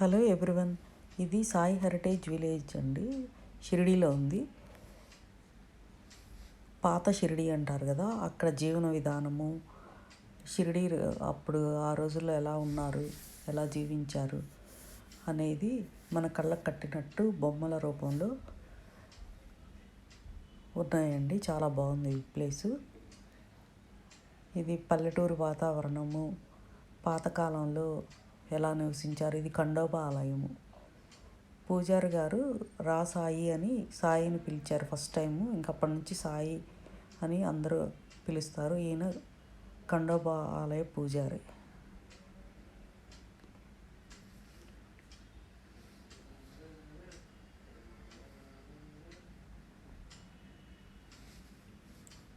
Hello everyone ఇది Sai heritage village అండి. షిరిడీలో ఉంది. పాత షిరిడి అంటారు కదా అక్కడ జీవన విధానము షిరిడి అప్పుడు ఆ రోజుల్లో ఎలా ఉన్నారు ఎలా జీవించారు అనేది మన కళ్ళకు కట్టినట్టు బొమ్మల రూపంలో ఉన్నాయండి. చాలా బాగుంది ఈ ప్లేసు. ఇది పల్లెటూరు వాతావరణము పాతకాలంలో ఎలా నివసించారు? ఇది ఖండోబ ఆలయము. పూజారి గారు రా సాయి అని సాయిని పిలిచారు ఫస్ట్ టైము. ఇంకప్పటి నుంచి సాయి అని అందరూ పిలుస్తారు. ఈయన ఖండోబా ఆలయ పూజారి.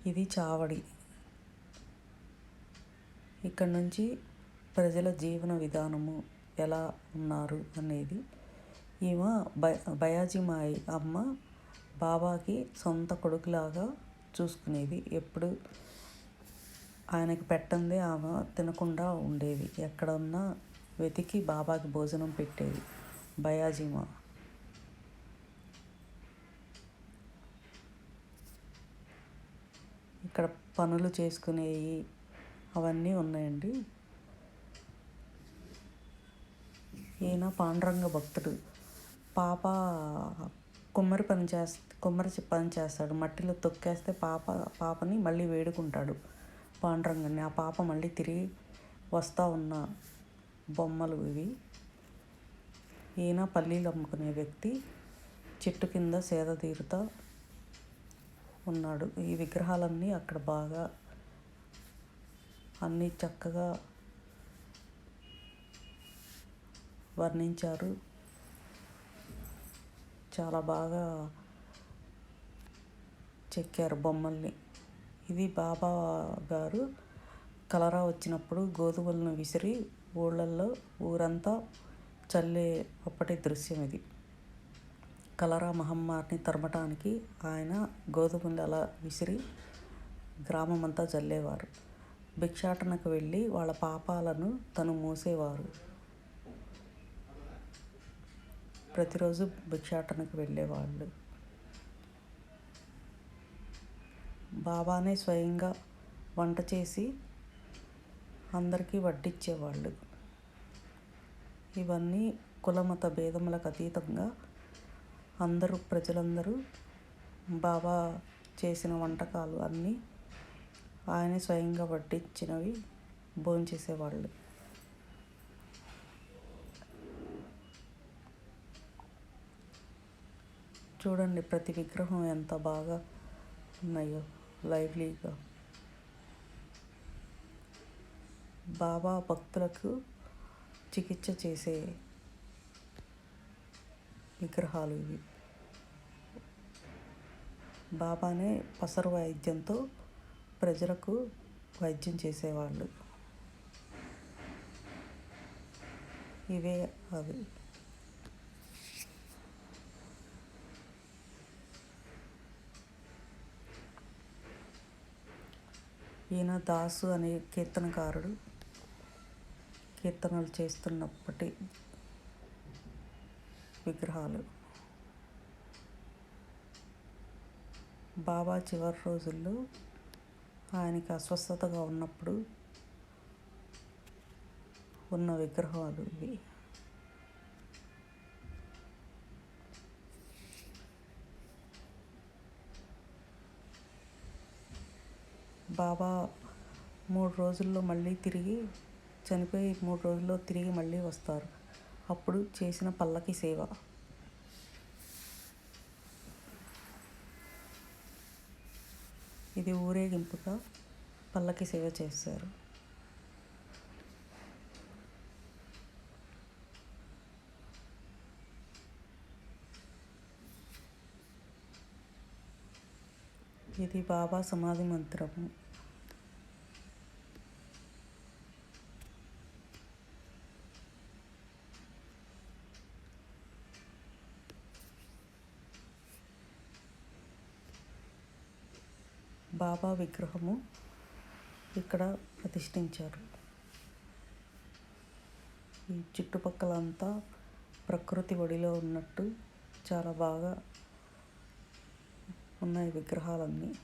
ఇది చావడి. ఇక్కడ నుంచి ప్రజల జీవన విధానము ఎలా ఉన్నారు అనేది ఈమె బయ బయాజీమాయి అమ్మ బాబాకి సొంత కొడుకులాగా చూసుకునేది. ఎప్పుడు ఆయనకి పెట్టందే ఆమె తినకుండా ఉండేది. ఎక్కడ ఉన్నా వెతికి బాబాకి భోజనం పెట్టేది. బయాజీమా. ఇక్కడ పనులు చేసుకునేవి అవన్నీ ఉన్నాయండి. ఈయన పాండురంగ భక్తుడు. పాప కుమ్మరి పని చేస్త కుమ్మరి పని చేస్తాడు. మట్టిలో తొక్కేస్తే పాప పాపని మళ్ళీ వేడుకుంటాడు పాండురంగని ఆ పాప మళ్ళీ తిరిగి వస్తూ ఉన్న బొమ్మలు ఇవి. ఈయన పల్లీలు అమ్ముకునే వ్యక్తి చెట్టు కింద సేద తీరుతా ఉన్నాడు. ఈ విగ్రహాలన్నీ అక్కడ బాగా అన్నీ చక్కగా వర్ణించారు. చాలా బాగా చెక్కారు బొమ్మల్ని. ఇది బాబా గారు కలరా వచ్చినప్పుడు గోధుమలను విసిరి ఊళ్ళల్లో ఊరంతా చల్లే అప్పటి దృశ్యం ఇది. కలరా మహమ్మారిని తరమటానికి ఆయన గోధుమలు అలా విసిరి గ్రామమంతా చల్లేవారు భిక్షాటనకు వెళ్ళి వాళ్ళ పాపాలను తను మూసేవారు. ప్రతిరోజు భిక్షాటనకు వెళ్ళేవాళ్ళు. బాబానే స్వయంగా వంట చేసి అందరికీ వడ్డించేవాళ్ళు ఇవన్నీ కులమత భేదములకు అతీతంగా అందరూ ప్రజలందరూ బాబా చేసిన వంటకాలు అన్నీ ఆయనే స్వయంగా వడ్డించినవి భోంచేసేవాళ్ళు. చూడండి ప్రతి విగ్రహం ఎంత బాగా ఉన్నాయో లైవ్లీగా బాబా భక్తులకు చికిత్స చేసే విగ్రహాలు ఇవి. బాబానే పసరు వైద్యంతో ప్రజలకు వైద్యం చేసేవాళ్ళు. ఇవే అవి. ఈయన దాసు అనే కీర్తనకారుడు కీర్తనలు చేస్తున్నప్పటి విగ్రహాలు. బాబా చివరి రోజుల్లో ఆయనకి అస్వస్థతగా ఉన్నప్పుడు ఉన్న విగ్రహాలు ఇవి. బాబా మూడు రోజుల్లో మళ్ళీ తిరిగి చనిపోయి మూడు రోజుల్లో తిరిగి మళ్ళీ వస్తారు. అప్పుడు చేసిన పల్లకి సేవ. ఇది ఊరేగింపుగా పల్లకి సేవ చేస్తారు ఇది బాబా సమాధి మంత్రము. బాబా విగ్రహము ఇక్కడ ప్రతిష్ఠించారు. ఈ చుట్టుపక్కలంతా ప్రకృతి ఒడిలో ఉన్నట్టు చాలా బాగా ఉన్నాయి విగ్రహాలన్నీ.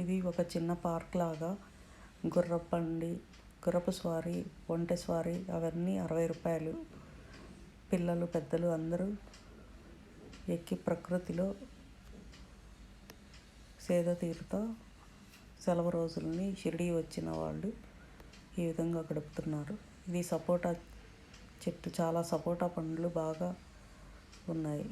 ఇది ఒక చిన్న పార్క్ లాగా గుర్రపండి గుర్రపు స్వారీ ఒంటె స్వారీ అవన్నీ అరవై రూపాయలు. పిల్లలు పెద్దలు అందరూ ఎక్కి ప్రకృతిలో సేద తీరుతో సెలవు రోజుల్ని షిరిడి వచ్చిన వాళ్ళు ఈ విధంగా గడుపుతున్నారు. ఇది సపోటా చెట్టు చాలా సపోటా పండ్లు బాగా ఉన్నాయి.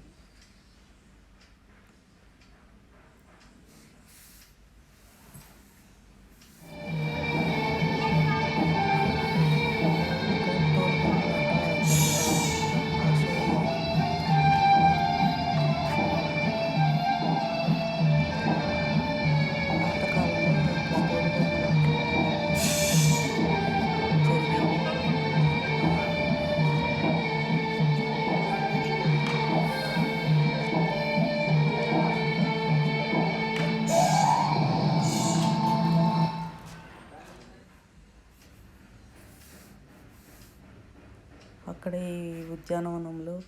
అక్కడే ఈ ఉద్యానవనంలో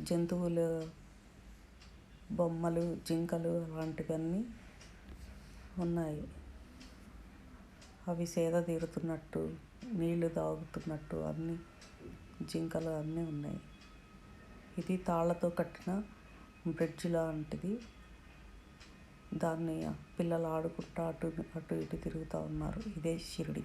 జంతువులు బొమ్మలు జింకలు అలాంటివన్నీ ఉన్నాయి. అవి సేద తీరుతున్నట్టు నీళ్ళు తాగుతున్నట్టు అన్నీ జింకలు అన్నీ ఉన్నాయి. ఇది తాళ్ళతో కట్టిన బ్రిడ్జ్ లాంటిది. దాన్ని పిల్లలు ఆడుకుంటా అటు అటు ఇటు తిరుగుతూ ఉన్నారు. ఇదే షిరిడి.